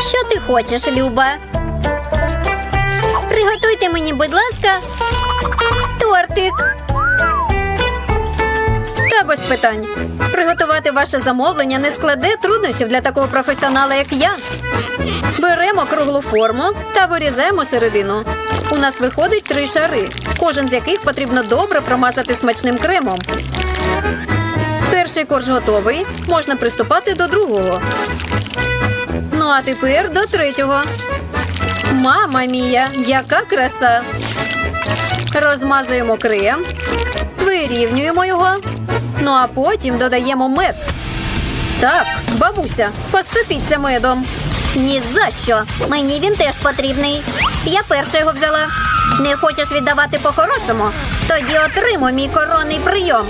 Що ти хочеш, Люба? Приготуйте мені, будь ласка, тортик. Та без питань. Приготувати ваше замовлення не складе труднощів для такого професіонала, як я. Беремо круглу форму та вирізаємо середину. У нас виходить три шари, кожен з яких потрібно добре промазати смачним кремом. Перший корж готовий. Можна приступати до другого. Ну а тепер до третього. Мама мія, яка краса! Розмазуємо крем, вирівнюємо його. Ну а потім додаємо мед. Так, бабуся, поступіться медом. Ні за що. Мені він теж потрібний. Я перша його взяла. Не хочеш віддавати по-хорошому? Тоді отримуй мій коронний прийом.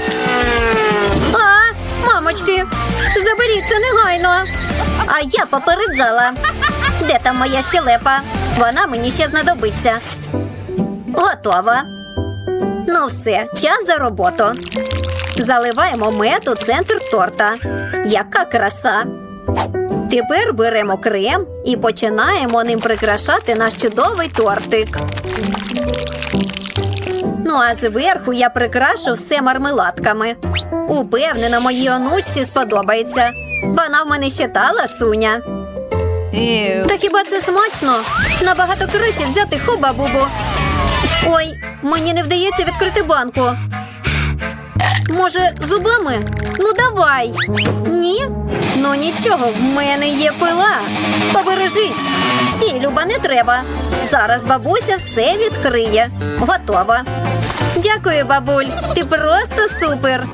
А я попереджала. Де там моя щелепа? Вона мені ще знадобиться. Готова. Ну все, час за роботу. Заливаємо мед у центр торта. Яка краса! Тепер беремо крем і починаємо ним прикрашати наш чудовий тортик. Ну а зверху я прикрашу все мармеладками. Упевнена, моїй онучці сподобається. Вона в мене ще та ласуня. Та хіба це смачно? Набагато краще взяти хуба-бубу. Ой, мені не вдається відкрити банку. Може, зубами? Ну давай. Ні? Ну нічого, в мене є пила. Побережись. Стій, Люба, не треба. Зараз бабуся все відкриє. Готова. Дякую, бабуль. Ти просто супер.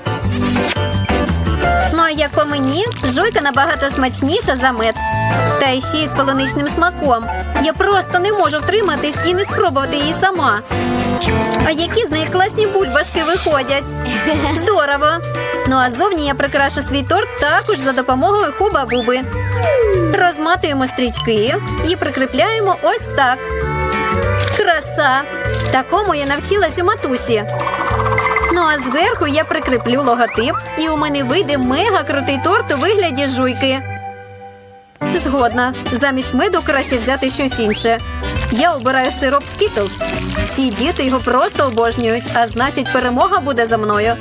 Ну, а як по мені, жуйка набагато смачніша за мед. Та ще й з полуничним смаком. Я просто не можу втриматись і не спробувати її сама. А які з неї класні бульбашки виходять. Здорово! Ну а зовні я прикрашу свій торт також за допомогою хуба-буби. Розматуємо стрічки і прикріпляємо ось так. Краса! Такому я навчилась у матусі. Ну а зверху я прикріплю логотип, і у мене вийде мега крутий торт у вигляді жуйки. Згодна. Замість меду краще взяти щось інше. Я обираю сироп Skittles. Всі діти його просто обожнюють, а значить, перемога буде за мною.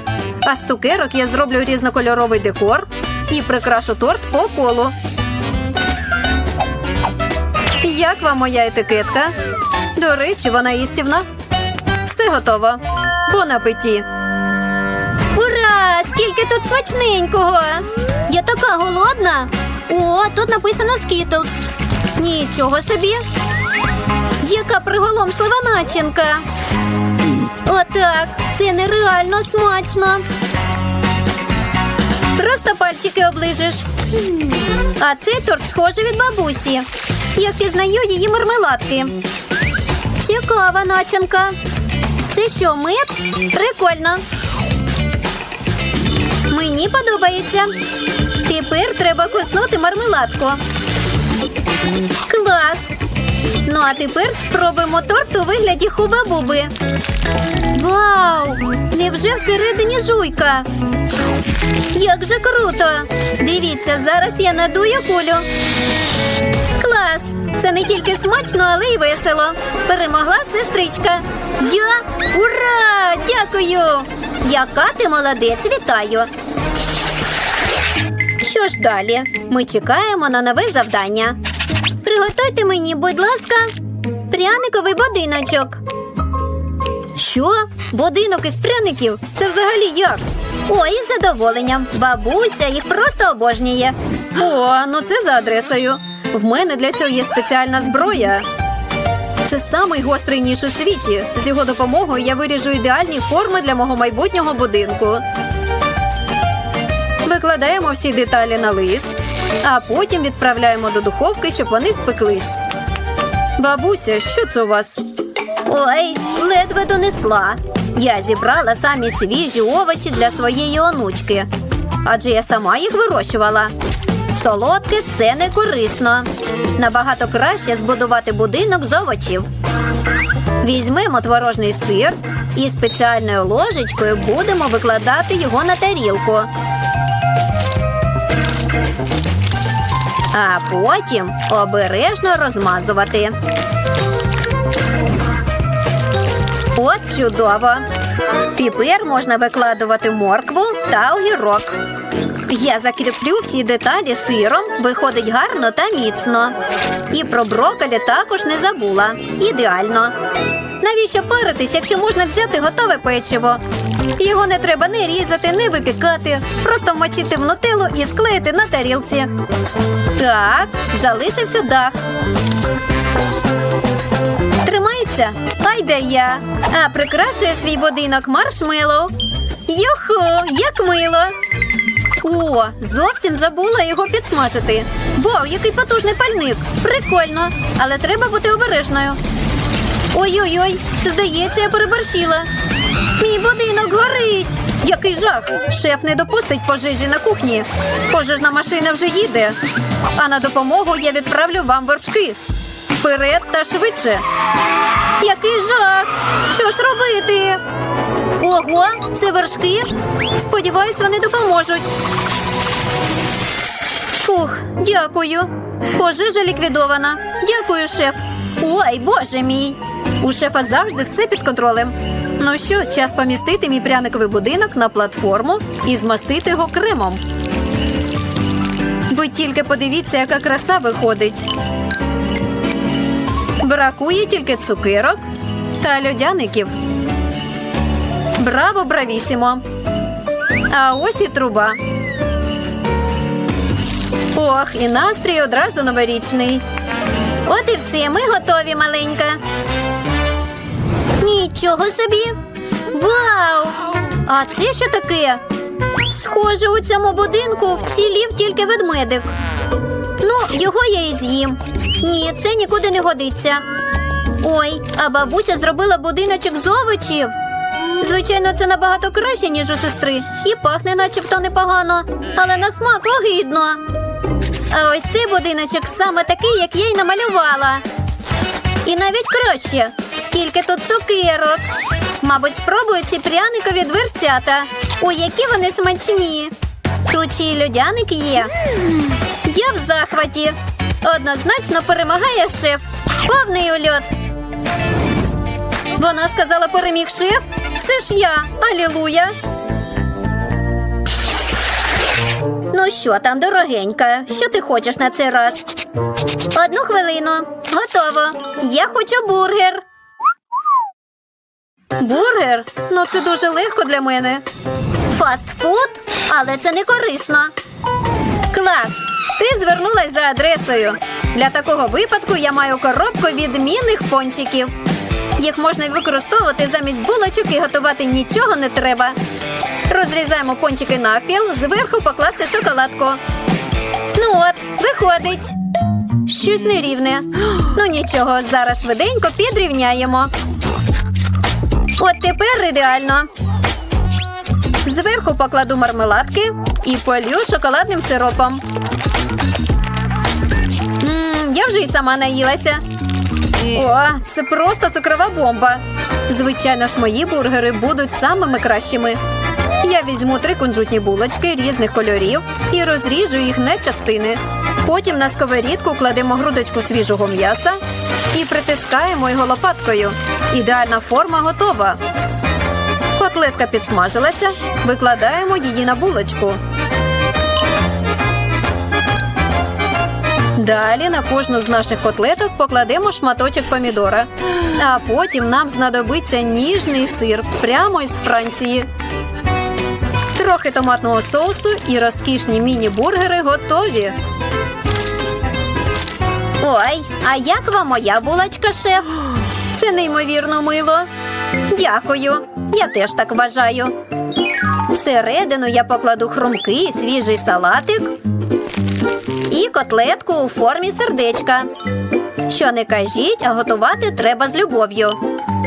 А з цукерок я зроблю різнокольоровий декор і прикрашу торт по колу. Як вам моя етикетка? До речі, вона їстівна. Все готово. Бон апеті. Скільки тут смачненького! Я така голодна. О, тут написано Skittles. Нічого собі. Яка приголомшлива начинка. Отак. Це нереально смачно. Просто пальчики оближеш. А цей торт схожий від бабусі. Я впізнаю її мармеладки. Цікава начинка. Це що, мед? Прикольно. Мені подобається. Тепер треба коснути мармеладку. Клас! Ну а тепер спробуємо торт у вигляді хуба-буби. Вау! Невже всередині жуйка? Як же круто! Дивіться, зараз я надую кулю. Клас! Це не тільки смачно, але й весело. Перемогла сестричка. Я ура! Дякую! Яка ти молодець, вітаю! Що ж далі? Ми чекаємо на нове завдання. Приготуйте мені, будь ласка, пряниковий будиночок. Що? Будинок із пряників? Це взагалі як? Ой, із задоволенням. Бабуся їх просто обожнює. О, ну це за адресою. В мене для цього є спеціальна зброя. Це самий гострий ніж у світі. З його допомогою я виріжу ідеальні форми для мого майбутнього будинку. Викладаємо всі деталі на лист, а потім відправляємо до духовки, щоб вони спеклись. Бабуся, що це у вас? Ой, ледве донесла. Я зібрала самі свіжі овочі для своєї онучки, адже я сама їх вирощувала. Солодке це не корисно. Набагато краще збудувати будинок з овочів. Візьмемо творожний сир і спеціальною ложечкою будемо викладати його на тарілку. А потім обережно розмазувати. От чудово. Тепер можна викладувати моркву та огірок. Я закріплю всі деталі сиром, виходить гарно та міцно. І про брокколі також не забула. Ідеально. Навіщо паритись, якщо можна взяти готове печиво? Його не треба не різати, не випікати, просто вмочити в нутеллу і склеїти на тарілці. Так, залишився дах. Тримається? Ай де я. А прикрашує свій будинок маршмеллоу. Йохо, як мило. О, зовсім забула його підсмажити. Вау, який потужний пальник! Прикольно, але треба бути обережною. Ой-ой-ой, здається, я переборщила. Мій будинок горить. Який жах! Шеф не допустить пожежі на кухні. Пожежна машина вже їде. А на допомогу я відправлю вам вершки. Вперед та швидше. Який жах! Що ж робити? Ого, це вершки. Сподіваюсь, вони допоможуть. Фух, дякую. Пожежа ліквідована. Дякую, шеф. Ой, боже мій. У шефа завжди все під контролем. Ну що, час помістити мій пряниковий будинок на платформу і змастити його кремом. Ви тільки подивіться, яка краса виходить. Бракує тільки цукерок та льодяників. Браво, бравісімо! А ось і труба. Ох, і настрій одразу новорічний. От і все, ми готові, маленька. Нічого собі. Вау! А це що таке? Схоже, у цьому будинку вцілів тільки ведмедик. Ну, його я і з'їм. Ні, це нікуди не годиться. Ой, а бабуся зробила будиночок з овочів. Звичайно, це набагато краще, ніж у сестри, і пахне начебто непогано, але на смак огидно. А ось цей будиночок саме такий, як я й намалювала. І навіть краще, скільки тут цукерок. Мабуть, спробую ці пряникові дверцята. Ой, які вони смачні. Тут ще й є. Я в захваті. Однозначно перемагає шеф. Повний ульот. Вона сказала переміг шеф. Це ж я. Алілуя. Ну що там, дорогенька? Що ти хочеш на цей раз? Одну хвилину. Готово. Я хочу бургер. Бургер? Ну це дуже легко для мене. Фастфуд? Але це не корисно. Клас! Ти звернулась за адресою. Для такого випадку я маю коробку відмінних пончиків. Їх можна використовувати замість булочок і готувати нічого не треба. Розрізаємо пончики навпіл, зверху покласти шоколадку. Ну от, виходить. Щось нерівне. Ну нічого, зараз швиденько підрівняємо. От тепер ідеально. Зверху покладу мармеладки і полю шоколадним сиропом. М, я вже й сама наїлася. О, це просто цукрова бомба. Звичайно ж, мої бургери будуть самими кращими. Я візьму три кунжутні булочки різних кольорів і розріжу їх на частини. Потім на сковорідку кладемо грудочку свіжого м'яса і притискаємо його лопаткою. Ідеальна форма готова. Котлетка підсмажилася, викладаємо її на булочку. Далі на кожну з наших котлеток покладемо шматочок помідора. А потім нам знадобиться ніжний сир прямо із Франції. Трохи томатного соусу і розкішні міні-бургери готові. Ой, а як вам моя булочка, шеф? Це неймовірно мило. Дякую. Я теж так вважаю. Всередину я покладу хрумкий свіжий салатик і котлетку у формі сердечка. Що не кажіть, а готувати треба з любов'ю.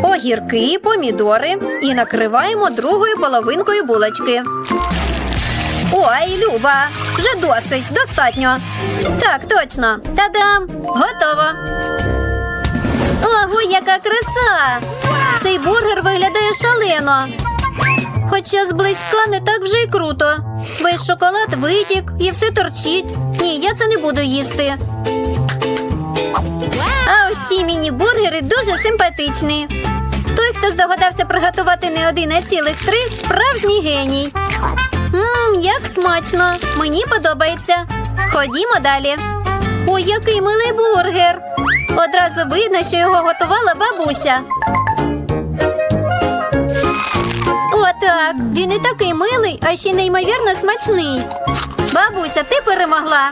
Огірки, помідори і накриваємо другою половинкою булочки. Ой, Люба, вже досить, достатньо. Так, точно. Та-дам! Готово. Ого, яка краса! Цей бургер виглядає шалено. Хоча зблизька не так вже й круто. Весь шоколад витік і все торчить. Ні, я це не буду їсти. А ось ці міні-бургери дуже симпатичні. Той, хто здогадався приготувати не один, а цілих три, справжній геній. Мм, як смачно! Мені подобається. Ходімо далі. Ой, який милий бургер! Одразу видно, що його готувала бабуся. Отак. Він і такий милий, а ще неймовірно смачний. Бабуся, ти перемогла.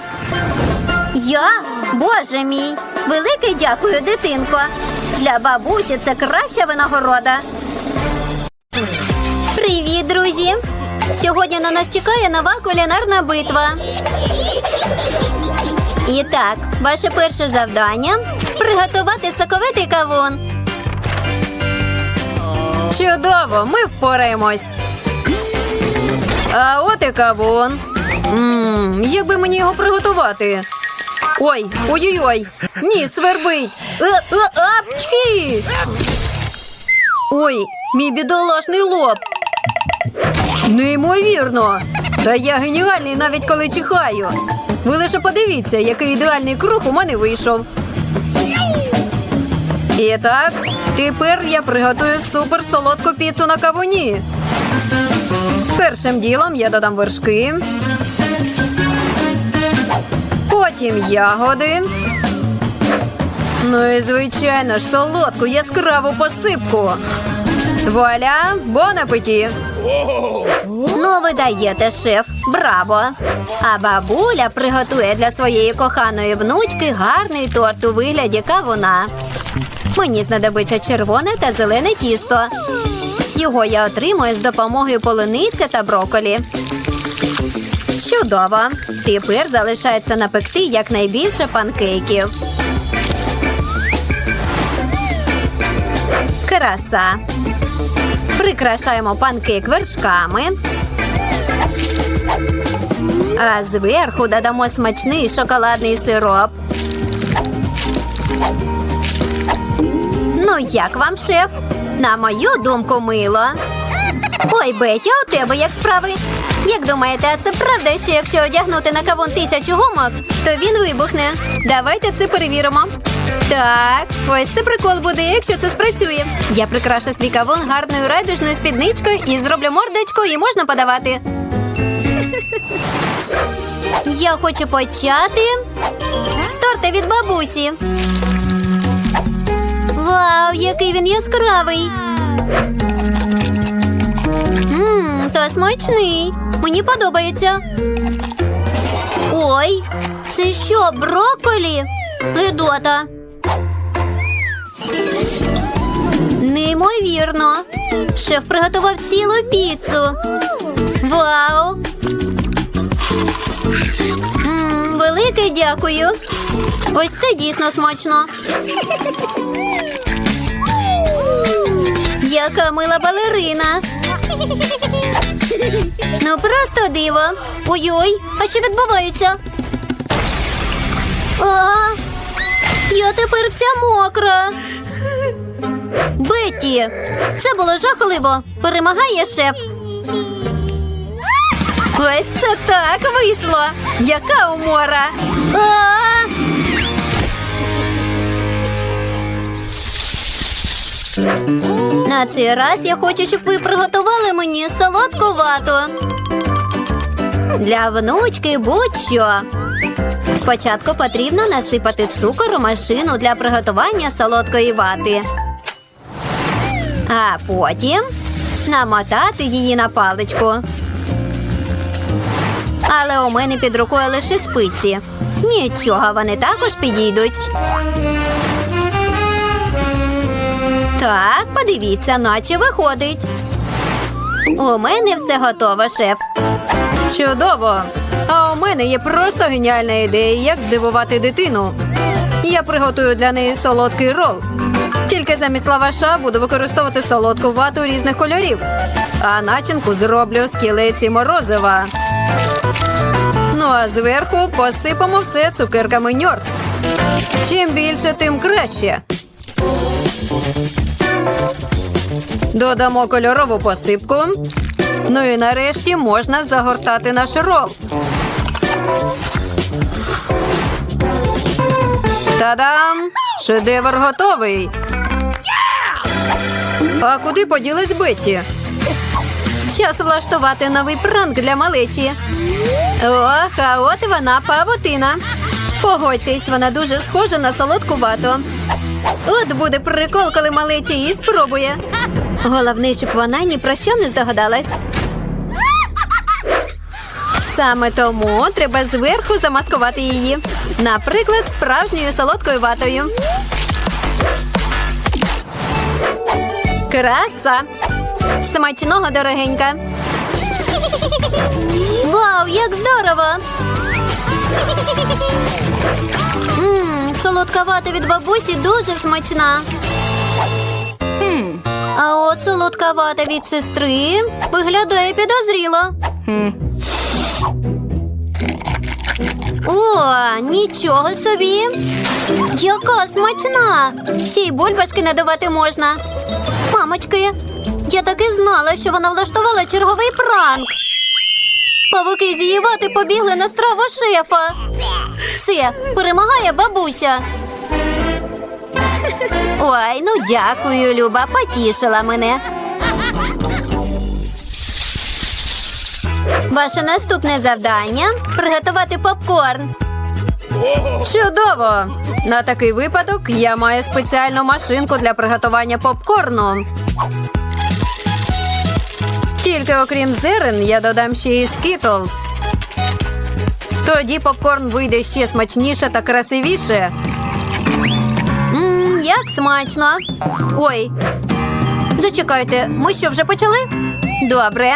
Я? Боже мій! Велике дякую, дитинко. Для бабусі це краща винагорода. Привіт, друзі! Сьогодні на нас чекає нова кулінарна битва. І так, ваше перше завдання приготувати соковитий кавун. Чудово, ми впораємось. А от і кавун. Ммм, як би мені його приготувати? Ой, ой-ой-ой. Ні, свербить. Е, е, апчхі! Ой, мій бідолашний лоб. Неймовірно. Та я геніальний навіть коли чихаю. Ви лише подивіться, який ідеальний круг у мене вийшов. І так, тепер я приготую супер солодку піцу на кавуні. Першим ділом я додам вершки. Потім ягоди. Ну і звичайно ж солодку яскраву посипку. Вуаля, бон апеті! Ну, ви даєте, шеф. Браво! А бабуля приготує для своєї коханої внучки гарний торт у вигляді кавуна. Мені знадобиться червоне та зелене тісто. Його я отримую з допомогою полуниця та броколі. Чудово! Тепер залишається напекти якнайбільше панкейків. Краса. Прикрашаємо панкейк вершками. А зверху додамо смачний шоколадний сироп. Ну, як вам, шеф? На мою думку, мило. Ой, Бетя, у тебе як справи? Як думаєте, а це правда, що якщо одягнути на кавун тисячу гумок, то він вибухне? Давайте це перевіримо. Так, ось це прикол буде, якщо це спрацює. Я прикрашу свій кавун гарною райдужною спідничкою і зроблю мордочку, і можна подавати. Я хочу почати з торта від бабусі. Вау, який він яскравий! Ммм, та смачний. Мені подобається. Ой, це що, брокколі? Гидота. Неймовірно. Шеф приготував цілу піцу. Вау! Ммм, велике дякую. Ось це дійсно смачно. Яка мила балерина. Ну просто диво. Ой-ой, а що відбувається? А, я тепер вся мокра. Бетті, це було жахливо. Перемагає шеф. Ось це так вийшло. Яка умора. А! На цей раз я хочу, щоб ви приготували мені солодку вату. Для внучки будь-що. Спочатку потрібно насипати цукор у машину для приготування солодкої вати. А потім намотати її на паличку. Але у мене під рукою лише спиці. Нічого, вони також підійдуть. Так, подивіться, наче виходить. У мене все готово, шеф. Чудово! А у мене є просто геніальна ідея, як здивувати дитину. Я приготую для неї солодкий рол. Тільки замість лаваша буду використовувати солодку вату різних кольорів, а начинку зроблю з кілеці морозива. Ну а зверху посипемо все цукерками ньорц. Чим більше, тим краще. Додамо кольорову посипку. Ну і нарешті можна загортати наш рол. Та-дам! Шедевр готовий. А куди поділась Бетті? Час влаштувати новий пранк для малечі. Ох, а от вона павутина. Погодьтесь, вона дуже схожа на солодку вату. От буде прикол, коли малечі її спробує. Головне, щоб вона ні про що не здогадалась. Саме тому треба зверху замаскувати її. Наприклад, справжньою солодкою ватою. Краса! Смачного дорогенька. Вау, як здорово! Ммм, солодка вата від бабусі дуже смачна. А от солодка вата від сестри виглядає підозріло. О, нічого собі. Яка смачна! Ще й бульбашки надавати можна. Мамочки, я таки знала, що вона влаштувала черговий пранк. Павуки з її вати побігли на страву шефа. Все, перемагає бабуся. Ой, ну дякую, Люба, потішила мене. Ваше наступне завдання приготувати попкорн. Чудово! На такий випадок я маю спеціальну машинку для приготування попкорну. Тільки окрім зерен, я додам ще і скітлз. Тоді попкорн вийде ще смачніше та красивіше. Мм, як смачно. Ой. Зачекайте, ми що вже почали? Добре.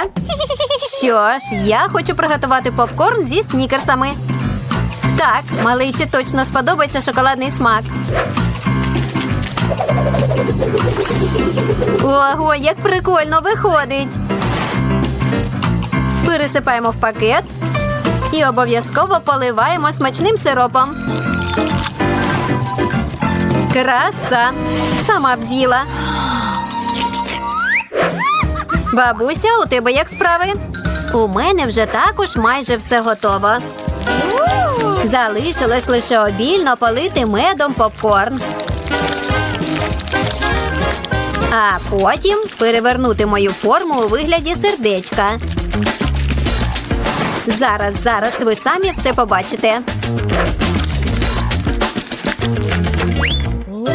Що ж, я хочу приготувати попкорн зі снікерсами. Так, маличі точно сподобається шоколадний смак. Ого, як прикольно виходить. Пересипаємо в пакет і обов'язково поливаємо смачним сиропом. Краса! Сама б з'їла. Бабуся, у тебе як справи? У мене вже також майже все готово. Залишилось лише обільно полити медом попкорн. А потім перевернути мою форму у вигляді сердечка. Зараз, зараз ви самі все побачите.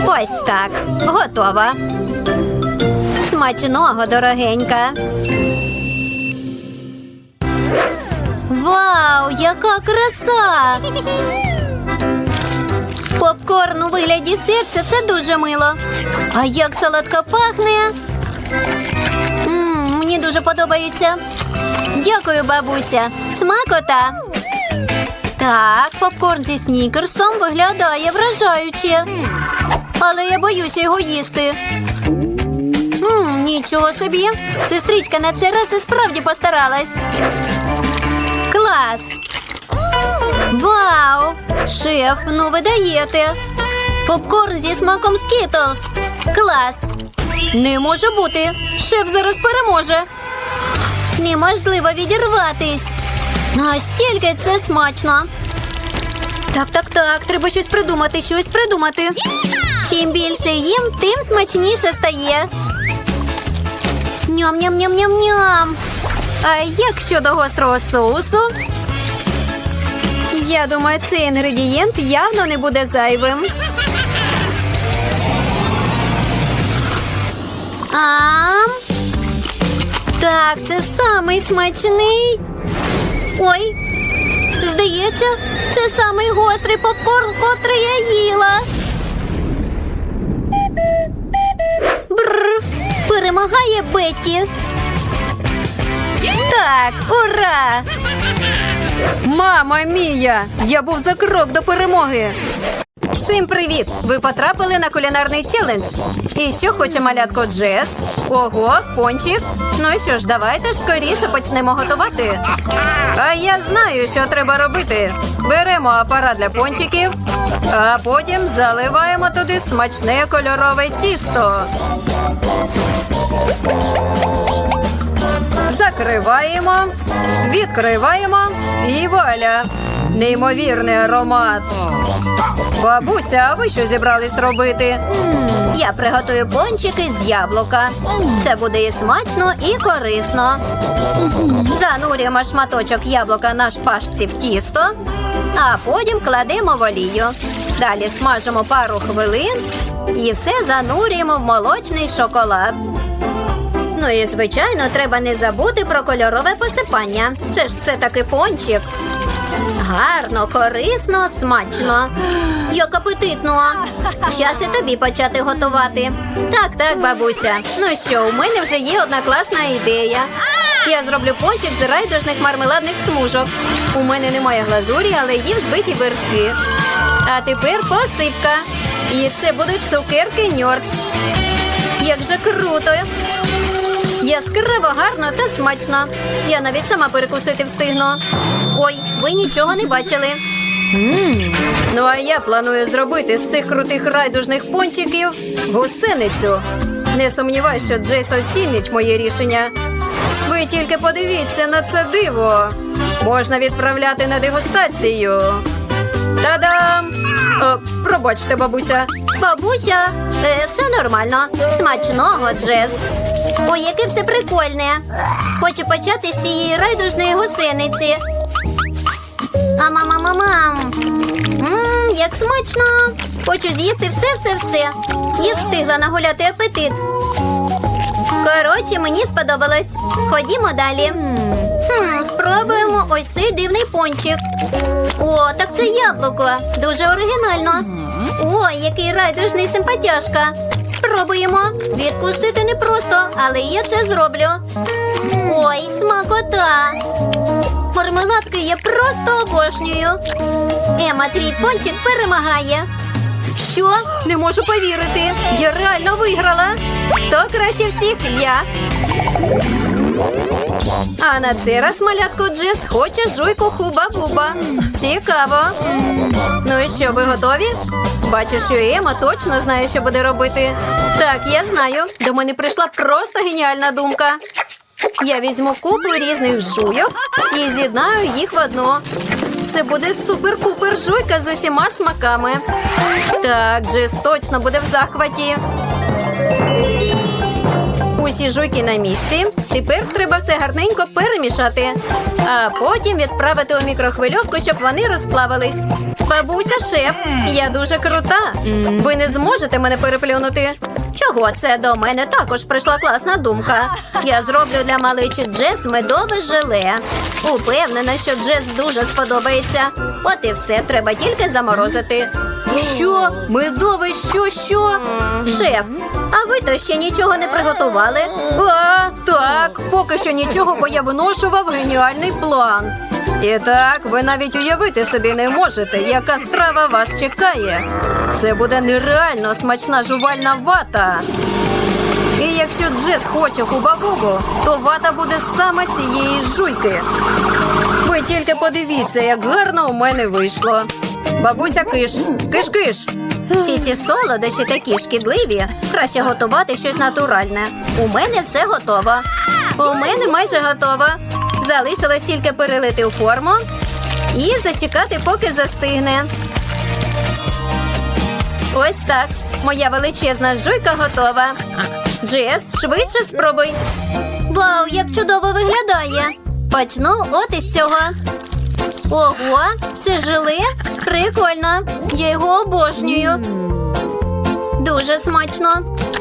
Ось так. Готова. Смачного, дорогенька. Вау, яка краса! Попкорн у вигляді серця це дуже мило. А як солодко пахне. М, мені дуже подобається. Дякую, бабуся. Смакота. Так, попкорн зі снікерсом виглядає вражаюче. Але я боюся його їсти. М, нічого собі. Сестричка на цей раз і справді постаралась. Клас! Вау! Шеф, ну ви даєте. Попкорн зі смаком Skittles. Клас! Не може бути. Шеф зараз переможе. Неможливо відірватись. Настільки це смачно. Так, так, так. Треба щось придумати, щось придумати. Чим більше їм, тим смачніше стає. Ням-ням-ням-ням-ням. А як щодо гострого соусу? Я думаю, цей інгредієнт явно не буде зайвим. Ам. Так, це самий смачний. Ой, здається, це самий гострий попкорн, котрий я їла. Бррр, перемагає Бетті. Так, ура! Мама мія! Я був за крок до перемоги. Всім привіт! Ви потрапили на кулінарний челендж. І що хоче малятко Джес? Ого, пончик. Ну що ж, давайте ж скоріше почнемо готувати. А я знаю, що треба робити. Беремо апарат для пончиків, а потім заливаємо туди смачне кольорове тісто. Закриваємо, відкриваємо і вуаля. Неймовірний аромат. Бабуся, а ви що зібрались робити? Я приготую пончики з яблука. Це буде і смачно, і корисно. Занурюємо шматочок яблука на шпажці в тісто, а потім кладемо в олію. Далі смажимо пару хвилин і все занурюємо в молочний шоколад. Ну і звичайно, треба не забути про кольорове посипання. Це ж все таки пончик. Гарно, корисно, смачно. Як апетитно. Час і тобі почати готувати. Так, так, бабуся. Ну що, у мене вже є одна класна ідея. Я зроблю пончик з райдужних мармеладних смужок. У мене немає глазурі, але є взбиті вершки. А тепер посипка. І це будуть цукерки ньорц. Як же круто! Яскраво, гарно та смачно. Я навіть сама перекусити встигну. Ой, ви нічого не бачили. Ну, а я планую зробити з цих крутих райдужних пончиків гусеницю. Не сумніваюсь, що Джейс оцінить моє рішення. Ви тільки подивіться на це диво. Можна відправляти на дегустацію. Та-дам! О, пробачте, бабуся. Бабуся, е, все нормально. Смачного, Джес. Ой, яке все прикольне. Хочу почати з цієї райдужної гусениці. А мама мамам. Мм, як смачно. Хочу з'їсти все-все-все. Я встигла нагуляти апетит. Коротше, мені сподобалось. Ходімо далі. Хм, спробуємо ось цей дивний пончик. О, так це яблуко. Дуже оригінально. Ой, який райдужний симпатяшка. Спробуємо. Відкусити непросто, але я це зроблю. Ой, смакота. Мармеладки я просто обожнюю. Ема, твій пончик перемагає. Що? Не можу повірити. Я реально виграла. Хто краще всіх? Я. А на цей раз малятко Джес хоче жуйку хуба-буба. Цікаво. Ну і що, ви готові? Бачу, що Ема точно знає, що буде робити. Так, я знаю. До мене прийшла просто геніальна думка. Я візьму купу різних жуйок і з'єднаю їх в одну. Це буде супер-пупер жуйка з усіма смаками. Так, Джес точно буде в захваті. Усі жуйки на місці. Тепер треба все гарненько перемішати, а потім відправити у мікрохвильовку, щоб вони розплавились. Бабуся, шеф, я дуже крута. Ви не зможете мене переплюнути. Чого це до мене також прийшла класна думка? Я зроблю для маличі Джес медове желе. Упевнена, що Джес дуже сподобається. От і все, треба тільки заморозити. Що? Медове що, що? Шеф, а ви то ще нічого не приготували? А, так, поки що нічого, бо я виношував геніальний план. І так, ви навіть уявити собі не можете, яка страва вас чекає. Це буде нереально смачна жувальна вата. І якщо Джес хоче хуба-бубу, то вата буде саме цієї жуйки. Ви тільки подивіться, як гарно у мене вийшло. Бабуся киш, киш-киш. Всі ці солодощі такі шкідливі. Краще готувати щось натуральне. У мене все готово. У мене майже готово. Залишилось тільки перелити у форму і зачекати, поки застигне. Ось так. Моя величезна жуйка готова. Джес, швидше спробуй. Вау, як чудово виглядає. Почну от із цього. Ого, це желе? Прикольно. Я його обожнюю. Дуже смачно.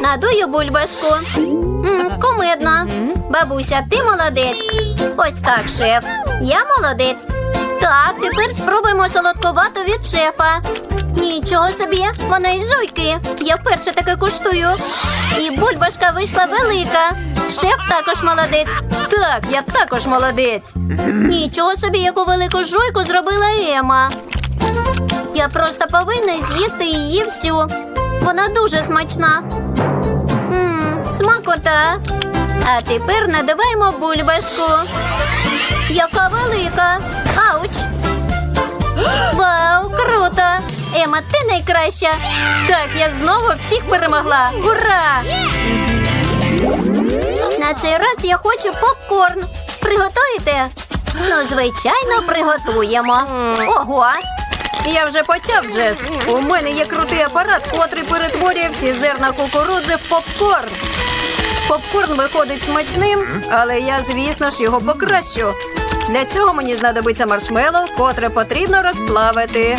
Надую бульбашку. М, кумедно. Бабуся, ти молодець. Ось так, шеф. Я молодець. Так, тепер спробуємо солодковату від шефа. Нічого собі, вона із жуйки. Я вперше таке куштую. І бульбашка вийшла велика. Шеф також молодець. Так, я також молодець. Нічого собі, яку велику жуйку зробила Ема. Я просто повинна з'їсти її всю. Вона дуже смачна. Мм, смакота. А тепер надаваємо бульбашку. Яка велика. Ауч. Вау, круто! Ема, ти найкраща. Так, я знову всіх перемогла. Ура! На цей раз я хочу попкорн. Приготуєте? Ну, звичайно, приготуємо. Ого! Я вже почав, Джес. У мене є крутий апарат, котрий перетворює всі зерна кукурудзи в попкорн. Попкорн виходить смачним, але я, звісно ж, його покращу. Для цього мені знадобиться маршмеллоу, котре потрібно розплавити.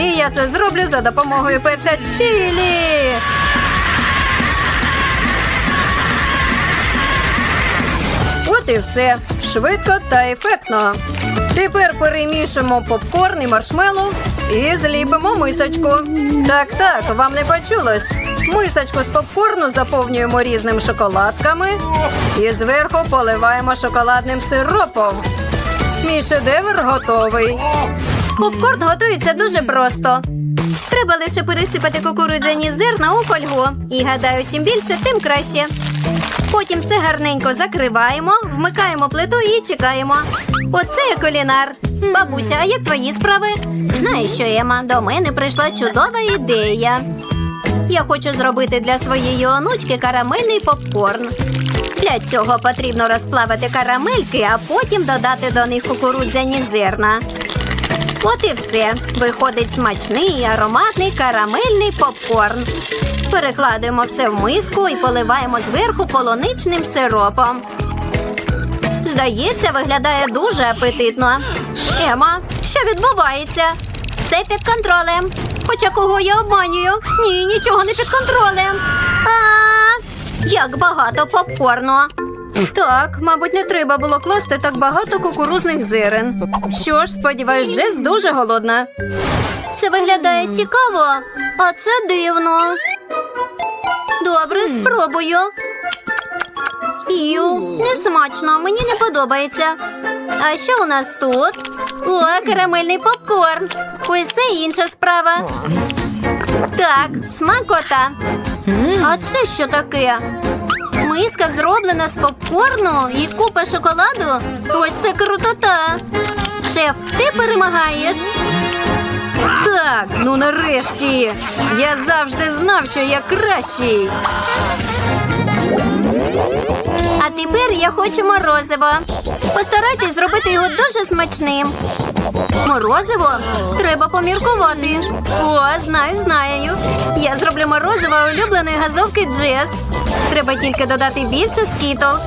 І я це зроблю за допомогою перця чилі. От і все. Швидко та ефектно. Тепер перемішуємо попкорн і маршмеллоу і зліпимо мисочку. Так, так, вам не почулось. Мисочку з попкорну заповнюємо різними шоколадками і зверху поливаємо шоколадним сиропом. Мій шедевр готовий. Попкорн готується дуже просто. Треба лише пересипати кукурудзяні зерна у фольгу. І гадаю, чим більше, тим краще. Потім все гарненько закриваємо, вмикаємо плиту і чекаємо. Оце кулінар. Бабуся, а як твої справи? Знаєш що, Ема, до мене прийшла чудова ідея. Я хочу зробити для своєї онучки карамельний попкорн. Для цього потрібно розплавити карамельки, а потім додати до них кукурудзяні зерна. От і все. Виходить смачний ароматний карамельний попкорн. Перекладаємо все в миску і поливаємо зверху полуничним сиропом. Здається, виглядає дуже апетитно. Ема, що відбувається? Все під контролем. Хоча кого я обманюю? Ні, нічого не під контролем. А, як багато попкорну. Так, мабуть, не треба було класти так багато кукурузних зерен. Що ж, сподіваюсь, Джес дуже голодна. Це виглядає цікаво, а це дивно. Добре, спробую. Ію, не смачно, мені не подобається. А що у нас тут? О, карамельний попкорн. Ось це інша справа. Так, смакота. А це що таке? Миска зроблена з попкорну і купа шоколаду. Ось це крутота. Шеф, ти перемагаєш. Так, ну нарешті. Я завжди знав, що я кращий. А тепер я хочу морозиво. Постарайтесь зробити його дуже смачним. Морозиво? Треба поміркувати. О, знаю, знаю. Я зроблю морозиво улюбленої газовки Джес. Треба тільки додати більше скітлз.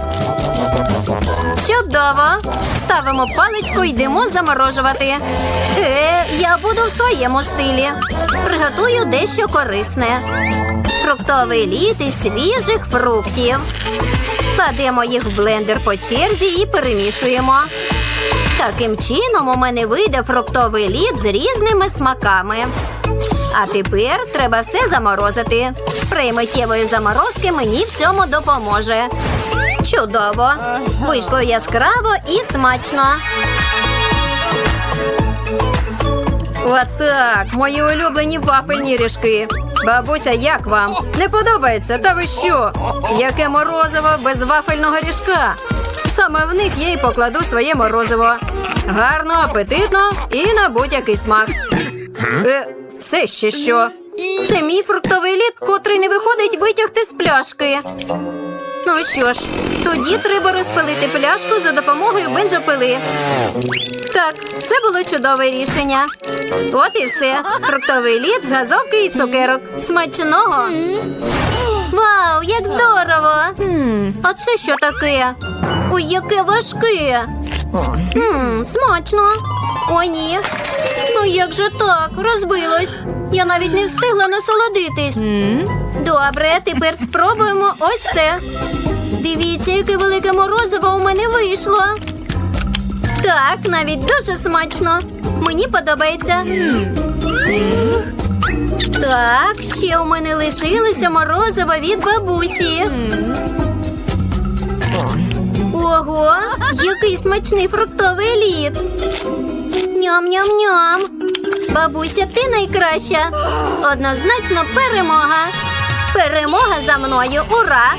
Чудово! Ставимо паличку і йдемо заморожувати. Е, я буду в своєму стилі. Приготую дещо корисне. Фруктовий лід із свіжих фруктів. Кладемо їх в блендер по черзі і перемішуємо. Таким чином у мене вийде фруктовий лід з різними смаками. А тепер треба все заморозити. Спрей миттєвої заморозки мені в цьому допоможе. Чудово! Вийшло яскраво і смачно. Отак, мої улюблені вафельні ріжки. Бабуся, як вам? Не подобається? Та ви що? Яке морозиво без вафельного ріжка? Саме в них я й покладу своє морозиво. Гарно, апетитно і на будь-який смак. Е, це ще що? Це мій фруктовий лід, котрий не виходить витягти з пляшки. Ну що ж, тоді треба розпилити пляшку за допомогою бензопили. Так, це було чудове рішення. От і все. Фруктовий лід з газовки і цукерок. Смачного. Вау, як здорово! А це що таке? Ой, яке важке. Ммм, смачно. О, ні. Ну як же так? Розбилось. Я навіть не встигла насолодитись. Добре, тепер спробуємо ось це. Дивіться, яке велике морозиво у мене вийшло. Так, навіть дуже смачно. Мені подобається. Так, ще у мене лишилося морозиво від бабусі. Ого, який смачний фруктовий лід. Ням-ням-ням. Бабуся, ти найкраща. Однозначно перемога. Перемога за мною. Ура!